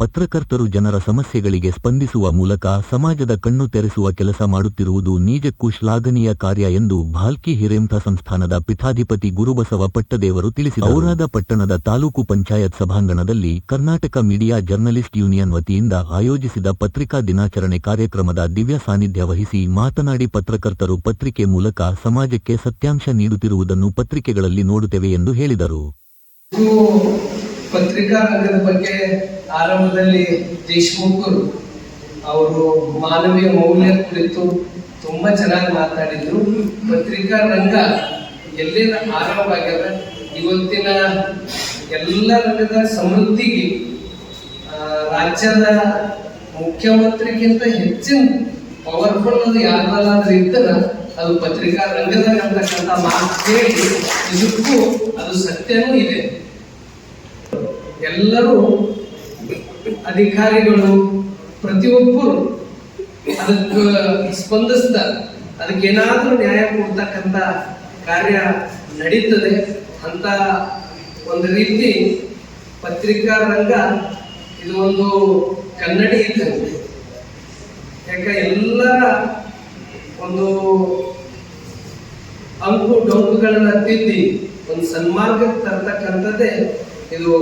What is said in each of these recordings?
ಪತ್ರಕರ್ತರು ಜನರ ಸಮಸ್ಯೆಗಳಿಗೆ ಸ್ಪಂದಿಸುವ ಮೂಲಕ ಸಮಾಜದ ಕಣ್ಣು ತೆರೆಸುವ ಕೆಲಸ ಮಾಡುತ್ತಿರುವುದು ನಿಜಕ್ಕೂ ಶ್ಲಾಘನೀಯ ಕಾರ್ಯ ಎಂದು ಭಾಲ್ಕಿ ಹಿರೇಂಥ ಸಂಸ್ಥಾನದ ಪೀಠಾಧಿಪತಿ ಗುರುಬಸವ ಪಟ್ಟದೇವರು ತಿಳಿಸಿದರು. ಔರಾದ ಪಟ್ಟಣದ ತಾಲೂಕು ಪಂಚಾಯತ್ ಸಭಾಂಗಣದಲ್ಲಿ ಕರ್ನಾಟಕ ಮೀಡಿಯಾ ಜರ್ನಲಿಸ್ಟ್ ಯೂನಿಯನ್ ವತಿಯಿಂದ ಆಯೋಜಿಸಿದ ಪತ್ರಿಕಾ ದಿನಾಚರಣೆ ಕಾರ್ಯಕ್ರಮದ ದಿವ್ಯ ಸಾನ್ನಿಧ್ಯ ವಹಿಸಿ ಮಾತನಾಡಿ ಪತ್ರಕರ್ತರು ಪತ್ರಿಕೆ ಮೂಲಕ ಸಮಾಜಕ್ಕೆ ಸತ್ಯಾಂಶ ನೀಡುತ್ತಿರುವುದನ್ನು ಪತ್ರಿಕೆಗಳಲ್ಲಿ ನೋಡುತ್ತೇವೆ ಎಂದು ಹೇಳಿದರು. ಪತ್ರಿಕಾ ರಂಗದ ಬಗ್ಗೆ ಆರಂಭದಲ್ಲಿ ದೇಶಮುಖರು ಅವರು ಮಾನವೀಯ ಮೌಲ್ಯ ಕುರಿತು ತುಂಬಾ ಚೆನ್ನಾಗಿ ಮಾತಾಡಿದ್ರು. ಪತ್ರಿಕಾ ರಂಗ ಎಲ್ಲಿನ ಆರಂಭ ಆಗ್ಯದ ಇವತ್ತಿನ ಎಲ್ಲ ರಂಗದ ಸಮೃದ್ಧಿಗೆ ರಾಜ್ಯದ ಮುಖ್ಯಮಂತ್ರಿಗಿಂತ ಹೆಚ್ಚಿನ ಪವರ್ಫುಲ್ ಅದು ಯಾರಲ್ಲಾದ್ರೂ ಇದ್ದರೆ ಅದು ಪತ್ರಿಕಾ ರಂಗದಾಗ ಅಂತಕ್ಕಂಥ ಮಾತು ಕೇಳಿ ಇದಕ್ಕೂ ಅದು ಸತ್ಯನೂ ಇದೆ. ಎಲ್ಲರೂ ಅಧಿಕಾರಿಗಳು, ಪ್ರತಿಯೊಬ್ಬರು ಅದಕ್ಕೆ ಸ್ಪಂದಿಸ್ದ, ಅದಕ್ಕೇನಾದರೂ ನ್ಯಾಯ ಕೊಡ್ತಕ್ಕಂಥ ಕಾರ್ಯ ನಡೀತದೆ ಅಂತ ಒಂದು ರೀತಿ ಪತ್ರಿಕಾ ರಂಗ ಇದು ಒಂದು ಕನ್ನಡಿ ಇದ್ದಂತೆ. ಯಾಕೆ ಎಲ್ಲರ ಒಂದು ಅಂಕು ಡೊಂಕುಗಳನ್ನು ತಿದ್ದಿ, ಒಂದು ಸನ್ಮಾರ್ಗಕ್ಕೆ ತರ್ತಕ್ಕಂಥದ್ದೇ ಇದು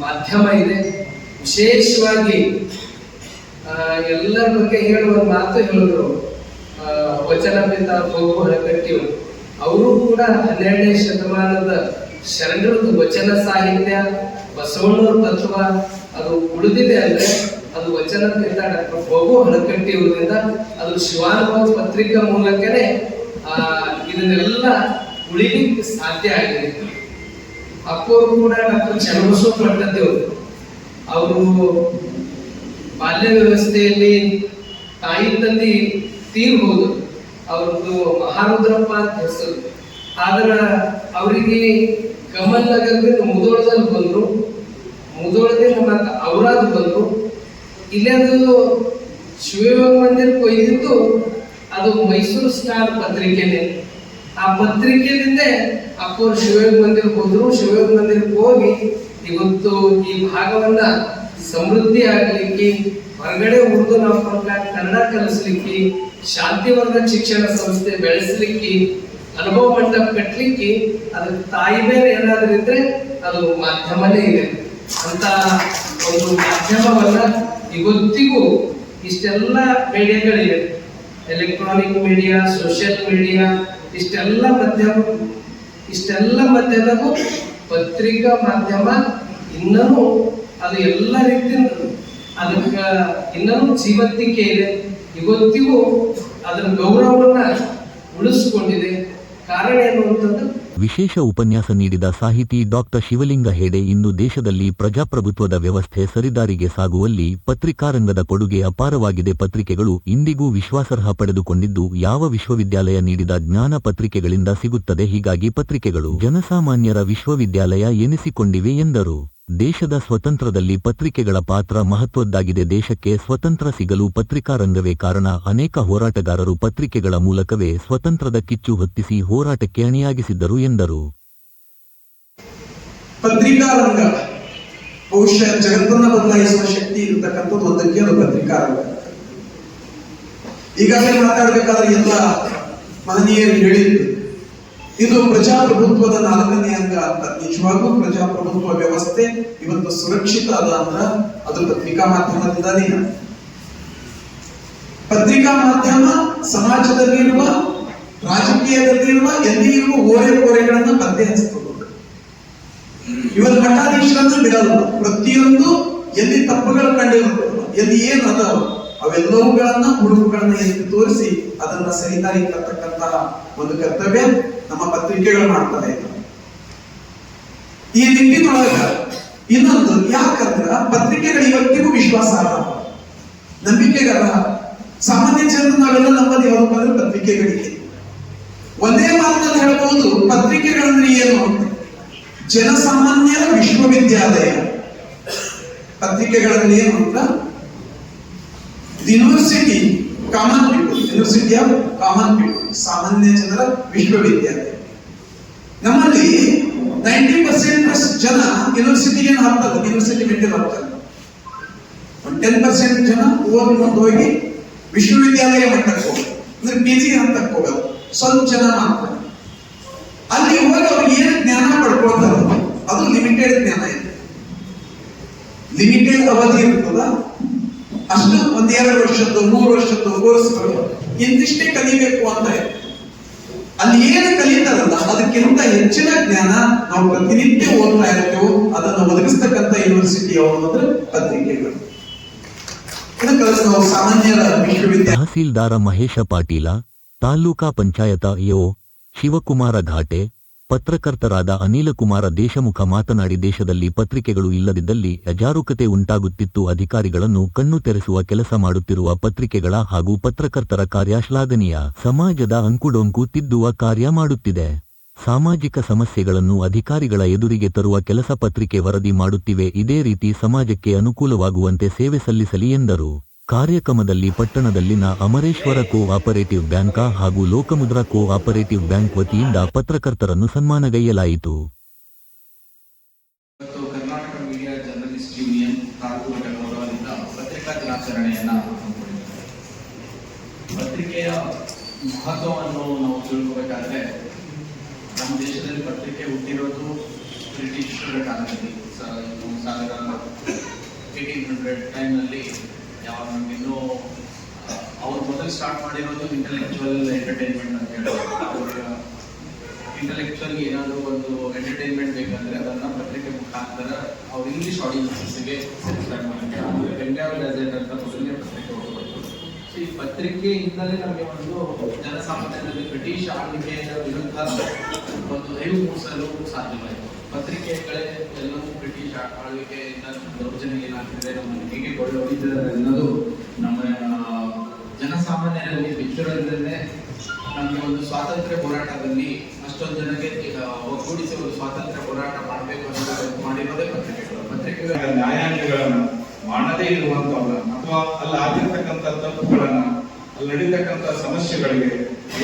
ಮಾಧ್ಯಮ ಇದೆ. ವಿಶೇಷವಾಗಿ ಎಲ್ಲರ ಬಗ್ಗೆ ಹೇಳುವ ಮಾತು ಹೇಳಿದ್ರು ವಚನ ಪಿತ ಹಳಕಟ್ಟಿಯವರು ಅವರು ಕೂಡ ಹನ್ನೆರಡನೇ ಶತಮಾನದ ಶರಣರದ್ದು ವಚನ ಸಾಹಿತ್ಯ, ಬಸವಣ್ಣವ್ರ ತತ್ವ, ಅದು ಉಳಿದಿದೆ ಅಂದ್ರೆ ಅದು ವಚನ ಪಿತ ಡಾಕ್ಟರ್ ಬಹು ಹಣಕಟ್ಟಿಯವರಿಂದ ಅದು ಶಿವಾನುಭವ ಪತ್ರಿಕಾ ಮೂಲಕನೇ, ಆ, ಇದನ್ನೆಲ್ಲ ಉಳಿಲಿಕ್ಕೆ ಸಾಧ್ಯ ಆಗಿದೆ. ಅಪ್ಪವರು ಕೂಡ ನಮ್ಮ ಚನ್ನಬಸವ ಪಟ್ಟದ್ದೇವರು ಅವರು ಬಾಲ್ಯ ವ್ಯವಸ್ಥೆಯಲ್ಲಿ ತಾಯಿ ತಂದೆ ತೀರ್ಬೋದು. ಅವ್ರದ್ದು ಮಹಾರುದ್ರಪ್ಪ ಅಂತ ಹೆಸರು. ಆದ್ರ ಅವರಿಗೆ ಕಮಲ್ ನಗರದಿಂದ ಮುದೋಳದಲ್ಲಿ ಬಂದ್ರು. ಮುದೋಳದಿಂದ ಮತ್ತೆ ಅವರಾದ ಬಂದ್ರು. ಇಲ್ಲದು ಶಿವಯೋಗ ಮಂದಿರಕ್ಕೆ ಒಯ್ದಿದ್ದು ಅದು ಮೈಸೂರು ಸ್ಟಾರ್ ಪತ್ರಿಕೆನೆ. ಆ ಪತ್ರಿಕೆದಿಂದ ಅಪ್ಪರು ಶಿವಯೋಗ ಮಂದಿರಕ್ಕೆ ಹೋದ್ರು, ಶಿವಯೋಗ ಮಂದಿರಕ್ಕೆ ಹೋಗಿ ಇವತ್ತು ಈ ಭಾಗವನ್ನ ಸಮೃದ್ಧಿ ಆಗ್ಲಿಕ್ಕೆ, ಹೊರಗಡೆ ಉರ್ದು ನಾವು ಕನ್ನಡ ಕಲಿಸ್ಲಿಕ್ಕೆ ಶಾಂತಿವರ್ಧಕ ಶಿಕ್ಷಣ ಸಂಸ್ಥೆ ಬೆಳೆಸಲಿಕ್ಕೆ, ಅನುಭವ ಮಂಟಪ ಕಟ್ಟಲಿಕ್ಕೆ ಅದಕ್ಕೆ ತಾಯಿ ಮೇಲೆ ಏನಾದ್ರೂ ಇದ್ರೆ ಅದು ಮಾಧ್ಯಮನೇ ಇದೆ. ಅಂತ ಒಂದು ಮಾಧ್ಯಮವನ್ನ ಇವತ್ತಿಗೂ ಇಷ್ಟೆಲ್ಲ ಮೀಡಿಯಾಗಳಿವೆ ಎಲೆಕ್ಟ್ರಾನಿಕ್ ಮೀಡಿಯಾ ಸೋಷಿಯಲ್ ಮೀಡಿಯಾ ಇಷ್ಟೆಲ್ಲ ಮಾಧ್ಯಮ, ಇಷ್ಟೆಲ್ಲ ಮಾಧ್ಯಮವು ಪತ್ರಿಕಾ ಮಾಧ್ಯಮ, ಇನ್ನೂ ಅದು ಎಲ್ಲ ರೀತಿಯಿಂದ ಅದಕ್ಕೆ ಇನ್ನೂ ಜೀವಂತಿಕೆ ಇದೆ. ಇವತ್ತಿಗೂ ಅದರ ಗೌರವವನ್ನು ಉಳಿಸ್ಕೊಂಡಿದೆ. ಕಾರಣ ಏನು ಅಂತಂದ್ರೆ ವಿಶೇಷ ಉಪನ್ಯಾಸ ನೀಡಿದ ಸಾಹಿತಿ ಡಾಕ್ಟರ್ ಶಿವಲಿಂಗ ಹೆಡೆ ಇಂದು ದೇಶದಲ್ಲಿ ಪ್ರಜಾಪ್ರಭುತ್ವದ ವ್ಯವಸ್ಥೆ ಸರಿದಾರಿಗೆ ಸಾಗುವಲ್ಲಿ ಪತ್ರಿಕಾರಂಗದ ಕೊಡುಗೆ ಅಪಾರವಾಗಿದೆ. ಪತ್ರಿಕೆಗಳು ಇಂದಿಗೂ ವಿಶ್ವಾಸಾರ್ಹ ಪಡೆದುಕೊಂಡಿದ್ದು ಯಾವ ವಿಶ್ವವಿದ್ಯಾಲಯ ನೀಡಿದ ಜ್ಞಾನ ಪತ್ರಿಕೆಗಳಿಂದ ಸಿಗುತ್ತದೆ. ಹೀಗಾಗಿ ಪತ್ರಿಕೆಗಳು ಜನಸಾಮಾನ್ಯರ ವಿಶ್ವವಿದ್ಯಾಲಯ ಎನಿಸಿಕೊಂಡಿವೆ ಎಂದರು. ದೇಶದ ಸ್ವತಂತ್ರದಲ್ಲಿ ಪತ್ರಿಕೆಗಳ ಪಾತ್ರ ಮಹತ್ವದ್ದಾಗಿದೆ. ದೇಶಕ್ಕೆ ಸ್ವತಂತ್ರ ಸಿಗಲು ಪತ್ರಿಕಾರಂಗವೇ ಕಾರಣ. ಅನೇಕ ಹೋರಾಟಗಾರರು ಪತ್ರಿಕೆಗಳ ಮೂಲಕವೇ ಸ್ವತಂತ್ರದ ಕಿಚ್ಚು ಹೊತ್ತಿಸಿ ಹೋರಾಟಕ್ಕೆ ಅಣಿಯಾಗಿಸಿದ್ದರು ಎಂದರು. ಪತ್ರಿಕಾ ರಂಗ ಬಹುಶಃ ಜಗತ್ತನ್ನ ಬದಲಾಯಿಸುವ ಶಕ್ತಿ ಇರತಕ್ಕಂಥದ್ದು ಒಂದಕ್ಕೆ ಅದು ಪತ್ರಿಕಾ ರಂಗ. ಈಗಾಗಲೇ ಮಾತಾಡಬೇಕಾದ್ರೆ ಎಲ್ಲ ಮಹನೀಯರು ಹೇಳಿದ್ರು ಇದು ಪ್ರಜಾಪ್ರಭುತ್ವದ ನಾಲ್ಕನೇ ಅಂಗ ಅಂತ. ನಿಜವಾಗೂ ಪ್ರಜಾಪ್ರಭುತ್ವ ವ್ಯವಸ್ಥೆ ಇವತ್ತು ಸುರಕ್ಷಿತ ಅದ ಅಂದ್ರ ಅದು ಪತ್ರಿಕಾ ಮಾಧ್ಯಮದಿಂದಾನೇ ಪತ್ರಿಕಾ ಮಾಧ್ಯಮ ಸಮಾಜದಲ್ಲಿರುವ, ರಾಜಕೀಯದಲ್ಲಿರುವ ಎಲ್ಲಿ ಇರುವ ಓರೆ ಕೋರೆಗಳನ್ನ ಪತ್ತೆ ಹಚ್ಚಬಹುದು ಇವತ್ತು ಮಠಾಧೀಶರನ್ನು ಬಿಡಲ್ಲ. ಪ್ರತಿಯೊಂದು ಎಲ್ಲಿ ತಪ್ಪುಗಳು ಕಂಡಿರುತ್ತೋ, ಎಲ್ಲಿ ಏನು ಅದಾವ ಅವೆಲ್ಲವುಗಳನ್ನ ಹುಡುಗುಗಳನ್ನ ಎತ್ತಿ ತೋರಿಸಿ ಅದನ್ನ ಸರಿದಾರಿ ತರ್ತಕ್ಕಂತಹ ಒಂದು ಕರ್ತವ್ಯ. ನಮ್ಮ ಪತ್ರಿಕೆಗಳು ಮಾಡ್ತಾರೆ. ಈ ನಿಟ್ಟಿನೊಳಗ ಇನ್ನೊಂದು ಯಾಕಂದ್ರ ಪತ್ರಿಕೆಗಳು ಇವತ್ತಿಗೂ ವಿಶ್ವಾಸಾರ್ಹ ನಂಬಿಕೆಗಲ್ಲ. ಸಾಮಾನ್ಯ ಜನರು ನಾವೆಲ್ಲ ನಂಬದು ಯಾವ ಪತ್ರಿಕೆಗಳಿಗೆ. ಒಂದೇ ಮಾತಿನಲ್ಲಿ ಹೇಳಬಹುದು, ಪತ್ರಿಕೆಗಳಂದ್ರೆ ಏನು ಜನಸಾಮಾನ್ಯ ವಿಶ್ವವಿದ್ಯಾಲಯ. ಪತ್ರಿಕೆಗಳಲ್ಲಿ ಏನು ಅಂತ? University common university of common people ಸಾಮಾನ್ಯ ಜನರ ವಿಶ್ವವಿದ್ಯಾಲಯ ನಮ್ಮಲ್ಲಿ ನೈಂಟಿ ಪರ್ಸೆಂಟ್ ಜನ ಯೂನಿವರ್ಸಿಟಿಗೆ ಹಾಕ್ತಾರೆ ಯೂನಿವರ್ಸಿಟಿ ಮೆಂಟಲ್ ಹಾಕ್ತಾರೆ. ಟೆನ್ ಪರ್ಸೆಂಟ್ ಜನ ಓದಿ ಹೋಗಿ ವಿಶ್ವವಿದ್ಯಾಲಯ ಮಟ್ಟಕ್ಕೆ ಹೋಗೋದು ಅಂದ್ರೆ ಪಿ ಜಿ ಹಂತಕ್ಕೆ ಹೋಗೋದು ಸ್ವಲ್ಪ ಜನ ಮಾತ್ರ. ಅಲ್ಲಿ ಹೋಗಿ ಅವ್ರಿಗೆ ಏನು ಜ್ಞಾನ ಪಡ್ಕೊಳ್ತಾರೆ ಅದು ಲಿಮಿಟೆಡ್ ಜ್ಞಾನ ಇದೆ. ಲಿಮಿಟೆಡ್ ಅವಧಿ ಇರ್ತದ ಅಷ್ಟು ಒಂದೆರಡು ವರ್ಷದ್ದು, ಮೂರು ವರ್ಷದ್ದು ಕೋರ್ಸ್ಗಳು ಇಂತಿಷ್ಟೇ ಕಲಿಬೇಕು ಅಂತ ಅಲ್ಲಿ ಏನು ಕಲಿತಾರಲ್ಲ, ಅದಕ್ಕಿಂತ ಹೆಚ್ಚಿನ ಜ್ಞಾನ ನಾವು ಪ್ರತಿನಿತ್ಯ ಓದ್ತಾ ಇರ್ತೇವೋ, ಅದನ್ನು ಒದಗಿಸ್ತಕ್ಕಂಥ ಯೂನಿವರ್ಸಿಟಿ ಅವರು ಅಂದ್ರೆ ಪತ್ರಿಕೆಗಳು. ತಹಸೀಲ್ದಾರ ಮಹೇಶ ಪಾಟೀಲ, ತಾಲೂಕಾ ಪಂಚಾಯತ ಯೋ ಶಿವಕುಮಾರ ಘಾಟೆ ಪತ್ರಕರ್ತರಾದ ಅನಿಲಕುಮಾರ ದೇಶಮುಖ ಮಾತನಾಡಿ ದೇಶದಲ್ಲಿ ಪತ್ರಿಕೆಗಳು ಇಲ್ಲದಿದ್ದಲ್ಲಿ ಅಜಾರುಕತೆ ಉಂಟಾಗುತ್ತಿತ್ತು. ಅಧಿಕಾರಿಗಳನ್ನು ಕಣ್ಣು ತೆರೆಸುವ ಕೆಲಸ ಮಾಡುತ್ತಿರುವ ಪತ್ರಿಕೆಗಳ ಹಾಗೂ ಪತ್ರಕರ್ತರ ಕಾರ್ಯ ಶ್ಲಾಘನೀಯ ಸಮಾಜದ ಅಂಕುಡೊಂಕು ತಿದ್ದುವ ಕಾರ್ಯ ಮಾಡುತ್ತಿದೆ. ಸಾಮಾಜಿಕ ಸಮಸ್ಯೆಗಳನ್ನು ಅಧಿಕಾರಿಗಳ ಎದುರಿಗೆ ತರುವ ಕೆಲಸ ಪತ್ರಿಕೆ ವರದಿ ಮಾಡುತ್ತಿವೆ. ಇದೇ ರೀತಿ ಸಮಾಜಕ್ಕೆ ಅನುಕೂಲವಾಗುವಂತೆ ಸೇವೆ ಸಲ್ಲಿಸಲಿ ಎಂದರು. ಕಾರ್ಯಕ್ರಮದಲ್ಲಿ ಪಟ್ಟಣದಲ್ಲಿನ ಅಮರೇಶ್ವರ ಕೋ ಆಪರೇಟಿವ್ ಬ್ಯಾಂಕ ಹಾಗೂ ಲೋಕಮುದ್ರಾ ಕೋ ಆಪರೇಟಿವ್ ಬ್ಯಾಂಕ್ ವತಿಯಿಂದ ಪತ್ರಕರ್ತರನ್ನು ಸನ್ಮಾನಗೈಯಲಾಯಿತು. ಪತ್ರಿಕೆಯ ಮಹತ್ವವನ್ನು ನಾವು ತಿಳ್ಕೋಬೇಕಾದ್ರೆ ನಮ್ಮ ದೇಶದಲ್ಲಿ ಪತ್ರಿಕೆ ಹುಟ್ಟಿರೋದು ಬ್ರಿಟಿಷರ ಕಾಲದಲ್ಲಿ. ಸಾವಿರದ ಏಯ್ಟೀನ್ ಹಂಡ್ರೆಡ್ ಟೈಮ್ನಲ್ಲಿ ಯಾವಾಗ ನಮಗಿನ್ನೂ ಅವ್ರು ಮೊದಲು ಸ್ಟಾರ್ಟ್ ಮಾಡಿರೋದು ಇಂಟೆಲೆಕ್ಚುವಲ್ ಎಂಟರ್ಟೈನ್ಮೆಂಟ್ ಅಂತ ಹೇಳಿ ಅವ್ರ ಇಂಟೆಲೆಕ್ಚುವಲ್ ಏನಾದ್ರು ಒಂದು ಎಂಟರ್ಟೈನ್ಮೆಂಟ್ ಬೇಕಂದ್ರೆ ಅದನ್ನ ಪತ್ರಿಕೆ ಮುಖಾಂತರ ಅವ್ರು ಇಂಗ್ಲಿಷ್ ಆಡಿಯನ್ಸಸ್ಗೆ ಸ್ಟಾರ್ಟ್ ಮಾಡೋಕ್ಕೆ ಬೆಂಗಳೂರು ಗ್ಯಾಜೆಟ್ ಅಂತ ಮೊದಲನೇ ಪತ್ರಿಕೆ ಸೊ ಈ ಪತ್ರಿಕೆಯಿಂದಲೇ ನಮಗೆ ಒಂದು ಜನಸಾಮಾನ್ಯರಲ್ಲಿ ಬ್ರಿಟಿಷ್ ಆಳ್ವಿಕೆಯ ವಿರುದ್ಧ ಒಂದು ಅರಿವು ಮೂಡಿಸಲು ಸಾಧ್ಯವಾಯಿತು. ಪತ್ರಿಕೆಗಳೇ ಎಲ್ಲವೂ ಬ್ರಿಟಿಷ್ ಆಳ್ವಿಕೆಯಿಂದ ದೌರ್ಜನ್ಯ ಏನಾಗ್ತಿದೆ ನಮ್ಮನ್ನು ಹೇಗೆ ಕೊಳ್ಳೆ ಅನ್ನೋದು ನಮ್ಮ ಜನಸಾಮಾನ್ಯರಲ್ಲಿ ಬಿಚ್ಚಿಡೋದ್ರಲ್ಲೇ ನಮಗೆ ಒಂದು ಸ್ವಾತಂತ್ರ್ಯ ಹೋರಾಟದಲ್ಲಿ ಅಷ್ಟೊಂದು ಜನಕ್ಕೆ ಒಗ್ಗೂಡಿಸಿ ಒಂದು ಸ್ವಾತಂತ್ರ್ಯ ಹೋರಾಟ ಮಾಡಬೇಕು ಅಂತ ಮಾಡಿರೋದೇ ಪತ್ರಿಕೆಗಳು. ಪತ್ರಿಕೆಗಳ ನ್ಯಾಯಾಂಗಗಳನ್ನ ಮಾಡದೇ ಇರುವಂತವನ್ನ ಅಥವಾ ಅಲ್ಲಿ ಆಗಿರ್ತಕ್ಕಂಥ ತಪ್ಪುಗಳನ್ನ ಅಲ್ಲಿ ನಡೀತಕ್ಕಂಥ ಸಮಸ್ಯೆಗಳಿಗೆ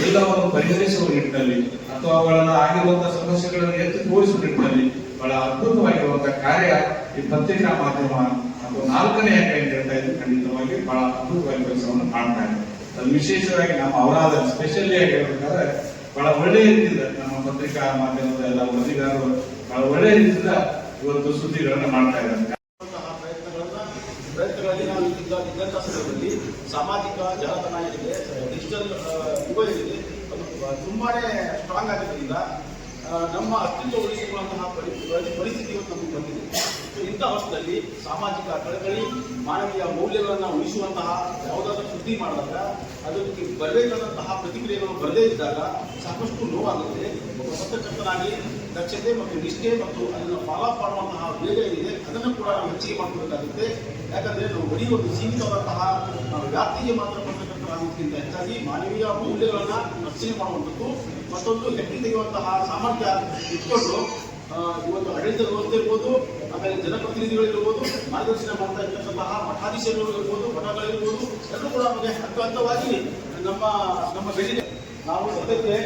ಎಲ್ಲವನ್ನು ಪರಿಹರಿಸುವ ನಿಟ್ಟಿನಲ್ಲಿ ಅಥವಾ ಅವುಗಳನ್ನ ಆಗಿರುವಂತಹ ಸಮಸ್ಯೆಗಳನ್ನು ಎತ್ತಿ ತೋರಿಸುವ ನಿಟ್ಟಿನಲ್ಲಿ ಬಹಳ ಅದ್ಭುತವಾಗಿರುವಂತಹ ಕಾರ್ಯ ಈ ಪತ್ರಿಕಾ ಮಾಧ್ಯಮ ಅಥವಾ ನಾಲ್ಕನೇ ಏನ್ ಹೇಳ್ತಾ ಇದ್ದು. ಖಂಡಿತವಾಗಿ ಬಹಳ ಅದ್ಭುತವಾಗಿ ಕೆಲಸವನ್ನು ಮಾಡ್ತಾ ಇದೆ. ಅದು ವಿಶೇಷವಾಗಿ ನಮ್ಮ ಅವರಾದ ಸ್ಪೆಷಲಿ ಆಗಿ ಹೇಳ್ಬೇಕಾದ್ರೆ ಬಹಳ ಒಳ್ಳೆಯ ರೀತಿಯಿಂದ ನಮ್ಮ ಪತ್ರಿಕಾ ಮಾಧ್ಯಮದ ಎಲ್ಲ ಬಹಳ ಒಳ್ಳೆಯ ರೀತಿಯಿಂದ ಇವತ್ತು ಸುದ್ದಿಗಳನ್ನು ಮಾಡ್ತಾ ಇದ್ದಾರೆ ಮಾಡುವಂತಹ ಪ್ರಯತ್ನಗಳನ್ನ ಪ್ರಯತ್ನಗಳಲ್ಲಿ ನಾವು ಇದ್ದ ಇದ್ದಂಥ ಸಂದರ್ಭದಲ್ಲಿ ಸಾಮಾಜಿಕ ಜಾಲತಾಣ ಏನಿದೆ ಡಿಜಿಟಲ್ ಯುಗ ಏನಿದೆ ಅದು ತುಂಬಾನೇ ಸ್ಟ್ರಾಂಗ್ ಆಗಿದ್ದರಿಂದ ನಮ್ಮ ಅಸ್ತಿತ್ವ ಉಳಿಸಿಕೊಳ್ಳುವಂತಹ ಪರಿ, ಪರಿ- ಪರಿಸ್ಥಿತಿ ಇವತ್ತು ನಮಗೆ ಬಂದಿದೆ. ಇಂಥ ವರ್ಷದಲ್ಲಿ ಸಾಮಾಜಿಕ ಕಳಕಳಿ, ಮಾನವೀಯ ಮೌಲ್ಯಗಳನ್ನು ಉಳಿಸುವಂತಹ ಯಾವುದಾದ್ರೂ ಸುದ್ದಿ ಮಾಡಿದಾಗ, ಅದಕ್ಕೆ ಬರಬೇಕಾದಂತಹ ಪ್ರತಿಕ್ರಿಯೆಗಳು ಬರದೇ ಇದ್ದಾಗ ಸಾಕಷ್ಟು ನೋವಾಗುತ್ತೆ. ಒಬ್ಬ ಪತ್ರಕರ್ತನಾಗಿ ದಕ್ಷತೆ ಮತ್ತು ನಿಷ್ಠೆ ಮತ್ತು ಅದನ್ನು ಫಾಲೋ ಅಪ್ ಮಾಡುವಂತಹ ವೇಗ ಏನಿದೆ ಅದನ್ನು ಕೂಡ ನಾವು ಹೆಚ್ಚಿಗೆ ಮಾಡಬೇಕಾಗುತ್ತೆ ಯಾಕಂದ್ರೆ ನಾವು ಬರೀ ಒಂದು ಸೀಮಿತವಾದಂತಹ ವ್ಯಾಪ್ತಿಗೆ ಮಾತ್ರ ಪತ್ರಕರ್ತರಾಗೋದಕ್ಕಿಂತ ಹೆಚ್ಚಾಗಿ ಮಾನವೀಯ ಮೌಲ್ಯಗಳನ್ನ ರಕ್ಷಣೆ ಮಾಡುವಂಥದ್ದು ಮತ್ತೊಂದು ಹೆಕ್ಕಿ ತೆಗೆಯುವಂತಹ ಸಾಮರ್ಥ್ಯ ಇಟ್ಕೊಂಡು ಇವತ್ತು ಆಡಳಿತ ವ್ಯವಸ್ಥೆ ಇರ್ಬೋದು, ಆಮೇಲೆ ಜನಪ್ರತಿನಿಧಿಗಳಿರ್ಬೋದು ಮಾರ್ಗದರ್ಶನ ಮಾಡ್ತಾ ಇರ್ತಕ್ಕಂತಹ ಮಠಾಧೀಶರು ಇರ್ಬೋದು ಮಠಗಳಿರ್ಬೋದು ಎಲ್ಲರೂ ಕೂಡ ನಮಗೆ ಹಂತ ಹಂತವಾಗಿ ನಮ್ಮ ನಮ್ಮ ಬೆಳಿಗ್ಗೆ ನಾವು ಸದ್ಯಕ್ಕೆ